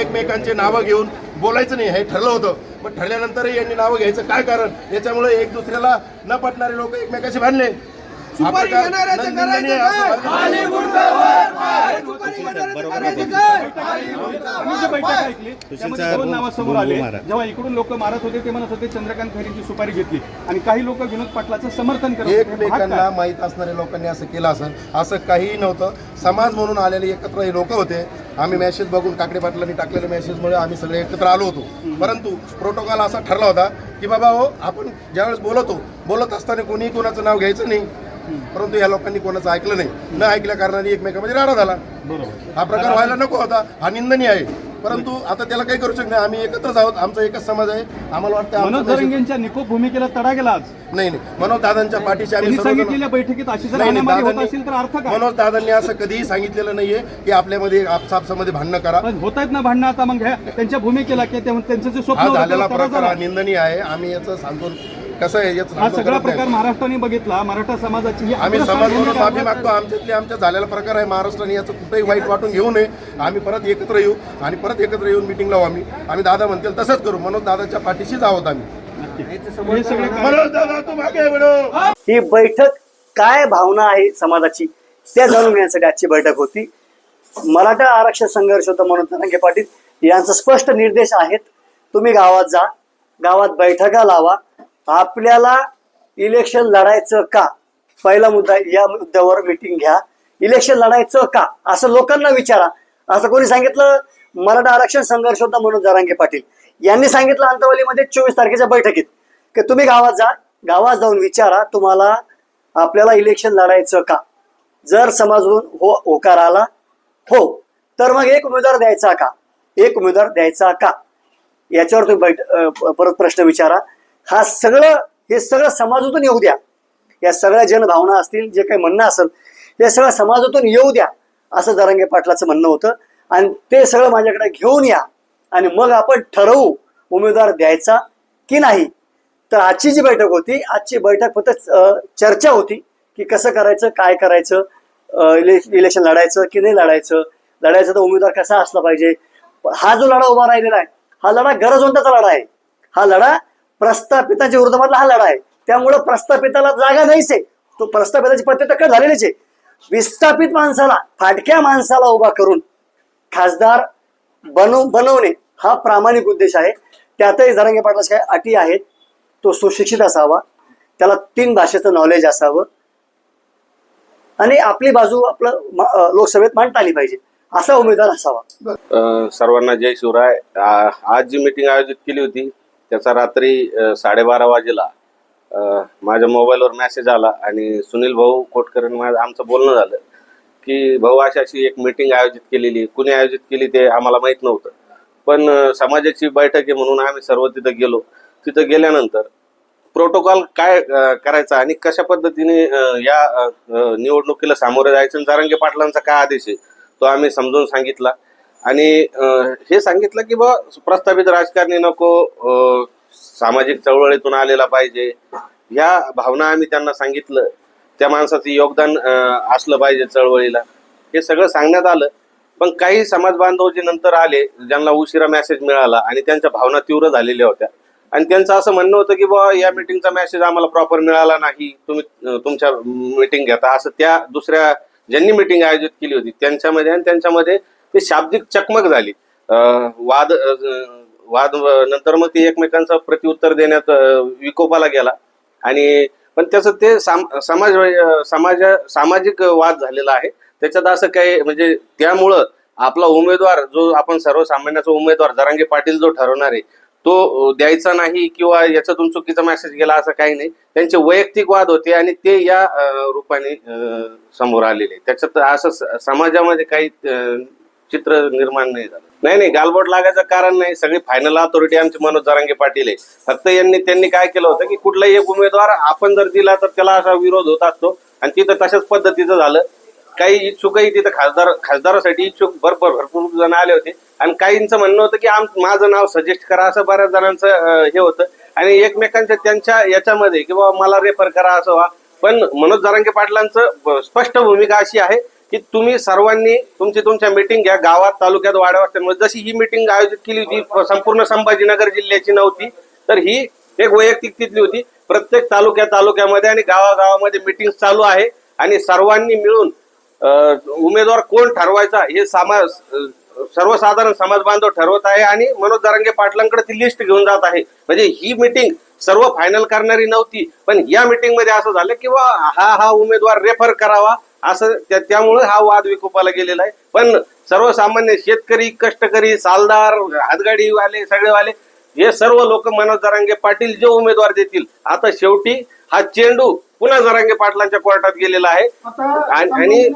एकमेकांचे नावं घेऊन बोलायचं नाही हे ठरलं होतं. पण ठरल्यानंतरही यांनी नावं घ्यायचं काय कारण? याच्यामुळे एक दुसऱ्याला न पटणारे लोक एकमेकांशी भांडले. हा सुपारी प्रकार घेणाऱ्याचं नंदनीय करायचं असं काय? व्हायला सुपारी घेणाऱ्याचं करायचं काय? आम्ही जी बैठक ऐकली त्यामध्ये दोन नावं समोर आले. जेव्हा इकडून लोक मारत होते ते म्हणत होते चंद्रकांत खैरेंची सुपारी घेतली. आणि काही लोक विनोद पाटलाचं समर्थन करत एकमेकांना? माहीत असणाऱ्या लोकांनी असं केलं असेल असं काहीही नव्हतं. समाज म्हणून आलेले एकत्र हे लोक होते. आम्ही मेसेज बघून काकडे पाटलांनी टाकलेल्या मेसेजमुळे आम्ही सगळे एकत्र आलो होतो. परंतु प्रोटोकॉल असा ठरला होता की बाबा हो आपण ज्यावेळेस बोलतो बोलत असताना कोणी कोणाचं नाव घ्यायचं नाही. परंतु या लोकांनी कोणाचं ऐकलं नाही. न ऐकल्या कारणाने एकमेकांमध्ये राडा झाला. हा प्रकार व्हायला नको होता. हा निंदनीय आहे. परंतु आता त्याला काही करू शकत नाही. आम्ही एकत्रच आहोत. आमचा एकच समाज आहे. आम्हाला वाटतं आमचं मनोज जरंगेंच्या निकोप भूमिकेला तडा गेला आज. नाही नाही. मनोज दादांच्या पाठीशी आम्ही त्यांनी सर्वजण सांगितलेल्या बैठकीत अशी जर नाही, नाही, हाणामारी होत दादांनी- असेल तर अर्थ काय? मनोज दादांनी असं कधीही सांगितलेलं नाहीये की आपल्यामध्ये आपसापसामध्ये भांडणं करा. पण होत आहेत ना भांडणं. आता मग ह्या त्यांच्या भूमिकेला की ते- त्यांचं जे स्वप्न हा होतं झालेला त्याला तडा प्रकार झाला. निंदनीय आहे. आम्ही याचं सांगतो कसं आहे याचं हा सगळा. प्रकार महाराष्ट्राने बघितला मराठा समाजाची ही आम्ही समाज म्हणून माफी मागतो आमच्यातले आमच्या झालेला प्रकार आहे महाराष्ट्राने याचं कुठेही वाईट वाटून घेऊ नये. आम्ही परत एकत्र येऊ आणि परत एकत्र येऊन मिटिंग लावू आम्ही. आम्ही दादा म्हणतील तसंच करू. मनोज दादाच्या पाठीशीच आहोत आम्ही. हे सगळे काय- मनोज दादा तू मागे वळो. ही? बैठक काय भावना आहे समाजाची त्या जाणून घेण्यासाठी आजची बैठक होती. मराठा आरक्षण संघर्ष होता म्हणून जरांगे पाटील. यांचा स्पष्ट निर्देश आहेत. तुम्ही गावात जा गावात बैठका लावा. आपल्याला इलेक्शन लढायचं का? पहिला मुद्दा या मुद्द्यावर मिटिंग घ्या. इलेक्शन लढायचं का? असं लोकांना विचारा. असं कोणी सांगितलं? मराठा आरक्षण संघर्ष होता म्हणून जरांगे पाटील. यांनी सांगितलं अंतवलीमध्ये चोवीस तारखेच्या बैठकीत. की तुम्ही गावात जा गावात जाऊन विचारा तुम्हाला आपल्याला इलेक्शन लढायचं का? जर समाजून हो होकार आला हो. तर मग एक उमेदवार द्यायचा का? एक उमेदवार द्यायचा का? याच्यावर तुम्ही बैठ परत प्रश्न विचारा. हा सगळं हे सगळं समाजातून येऊ द्या. या सगळ्या जनभावना असतील जे काही म्हणणं असेल हे सगळं समाजातून येऊ द्या असं जरांगे पाटलाचं म्हणणं होतं. आणि ते सगळं माझ्याकडे घेऊन या. आणि मग आपण ठरवू उमेदवार द्यायचा की नाही. तर आजची जी बैठक होती आजची बैठक फक्त चर्चा होती की कसं करायचं काय करायचं इलेक्शन लढायचं की नाही लढायचं लढायचं तर उमेदवार कसा असला पाहिजे. हा जो लढा उभा राहिलेला आहे हा लढा गरजवंताचा लढा आहे. हा लढा प्रस्थापिताच्या विरोधामधला हा लढा आहे. त्यामुळं प्रस्थापिताला जागा नाहीच आहे. तो प्रस्थापिताची प्रत्येक झालेलीच आहे. विस्थापित माणसाला फाटक्या माणसाला उभा करून खासदार बनव बनवणे हा प्रामाणिक उद्देश आहे. त्यातही झरंगे पाटलाच्या काही अटी आहेत. तो सुशिक्षित असावा. त्याला तीन भाषेचं नॉलेज असावं. आणि आपली बाजू आपलं लोकसभेत मांडता आली पाहिजे. असा उमेदवार असावा. सर्वांना जय शिवराय. आज जी मीटिंग आयोजित केली होती त्याचा रात्री साडेबारा वाजेला माझ्या मोबाईलवर मॅसेज आला आणि सुनील भाऊ कोटकरण माझं आमचं बोलणं झालं की भाऊ अशी अशी एक मीटिंग आयोजित केलेली कुणी आयोजित केली ते आम्हाला माहीत नव्हतं. पण समाजाची बैठक आहे म्हणून आम्ही सर्व तिथं गेलो. तिथं गेल्यानंतर प्रोटोकॉल काय करायचा आणि कशा पद्धतीने या निवडणुकीला सामोरे जायचं आणि जारंगे पाटलांचा काय आदेश आहे तो आम्ही समजून सांगितला. आणि हे सांगितलं की बा प्रस्थापित राजकारणी नको सामाजिक चळवळीतून आलेला पाहिजे. ह्या भावना आम्ही त्यांना सांगितलं. त्या माणसाचं योगदान असलं पाहिजे चळवळीला. हे सगळं सांगण्यात आलं. पण काही समाज बांधव जे नंतर आले ज्यांना उशिरा मेसेज मिळाला आणि त्यांच्या भावना तीव्र झालेल्या होत्या. आणि त्यांचं असं म्हणणं होतं की बा या मीटिंगचा मेसेज आम्हाला प्रॉपर मिळाला नाही. तुम्ही तुमच्या मीटिंग घेता. असं त्या दुसऱ्या ज्यांनी मीटिंग आयोजित केली होती त्यांच्यामध्ये आणि त्यांच्यामध्ये ते शाब्दिक चकमक झाली. वाद वाद नंतर मग ते एकमेकांचा प्रत्युत्तर देण्यात विकोपाला गेला. आणि पण त्याचं ते साम समाज समाज सामाजिक वाद झालेला आहे. त्याच्यात असं काही म्हणजे त्यामुळं आपला उमेदवार जो आपण सर्वसामान्याचा उमेदवार जरांगे पाटील जो ठरवणार आहे तो द्यायचा नाही किंवा याच्यातून चुकीचा मेसेज गेला असं काही नाही. त्यांचे वैयक्तिक वाद होते आणि ते या रूपाने समोर आलेले. त्याच्यात असं समाजामध्ये काही चित्र निर्माण नाही झालं. नाही नाही गालबोट लागायचं कारण नाही. सगळी फायनल अथॉरिटी आमची मनोज जरांगे पाटील आहे. फक्त यांनी त्यांनी काय केलं होतं की कुठलाही एक उमेदवार आपण जर दिला तर त्याला असा विरोध होत असतो. आणि तिथं तशाच पद्धतीचं झालं. काही इच्छुकही तिथं खासदार खासदारासाठी इच्छुक भरपूर भरपूर जण आले होते. आणि काहींचं म्हणणं होतं की आम माझं नाव सजेस्ट करा असं बऱ्याच जणांचं हे होतं. आणि एकमेकांच्या त्यांच्या याच्यामध्ये किंवा मला रेफर करा असं व्हा. पण मनोज जरांगे पाटलांचं स्पष्ट भूमिका अशी आहे की तुम्ही सर्वांनी तुमची तुमच्या मीटिंग घ्या. गावात तालुक्यात वाड्यावर जशी ही मीटिंग आयोजित केली होती संपूर्ण संभाजीनगर जिल्ह्याची नव्हती तर ही एक वैयक्तिक तिथली होती. प्रत्येक तालुक्या तालुक्यामध्ये आणि गावागावामध्ये मीटिंग चालू आहे. आणि सर्वांनी मिळून उमेदवार कोण ठरवायचा हे समाज सर्वसाधारण समाज बांधव ठरवत आहे. आणि मनोज जरांगे पाटलांकडे ती लिस्ट घेऊन जात आहे. म्हणजे ही मीटिंग सर्व फायनल करणारी नव्हती. पण या मिटिंगमध्ये असं झालं की हा हा उमेदवार रेफर करावा. असं त्या- त्यामुळे हा वाद विकोपाला गेलेला आहे. पण सर्वसामान्य शेतकरी कष्टकरी सालदार हातगाडीवाले सगळेवाले हे सर्व लोक मनोज जरांगे पाटील जे उमेदवार देतील आता शेवटी हा चेंडू पुन्हा जरांगे पाटलांच्या कोर्टात गेलेला आहे. आणि